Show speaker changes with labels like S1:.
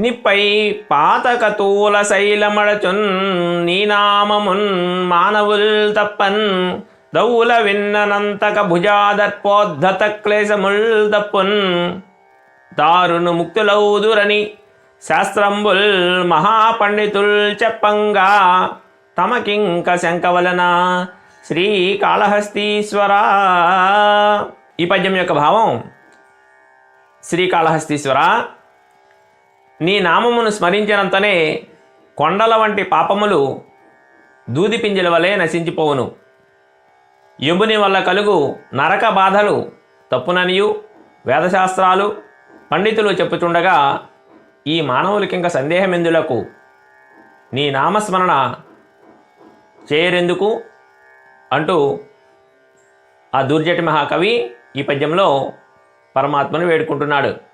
S1: నిప్పై పాతకతూల శైలమడచున్ నీ నామమున్ మానవుల్ తప్పన్. దౌల విన్ననంతక భుజాదర్పోద్ధత క్లేశముల్ తప్పున్. దారును ముక్తులౌదురని శాస్త్రంబుల్ మహాపండితుల్ చెప్పంగా తమకింక శంకవలన శ్రీకాళహస్తీశ్వర. ఈ పద్యం యొక్క భావం శ్రీకాళహస్తీశ్వర నీ నామమును స్మరించినంతనే కొండల వంటి పాపములు దూది పింజల వలె నశించిపోవును. యముని వల్ల కలుగు నరక బాధలు తప్పుననియు వేదశాస్త్రాలు పండితులు చెప్పుచుండగా ఈ మానవులకింక సందేహమెందులకు? నీ నామస్మరణ చేయరెందుకు? అంటూ ఆ దుర్జటి మహాకవి ఈ పద్యంలో పరమాత్మను వేడుకుంటున్నాడు.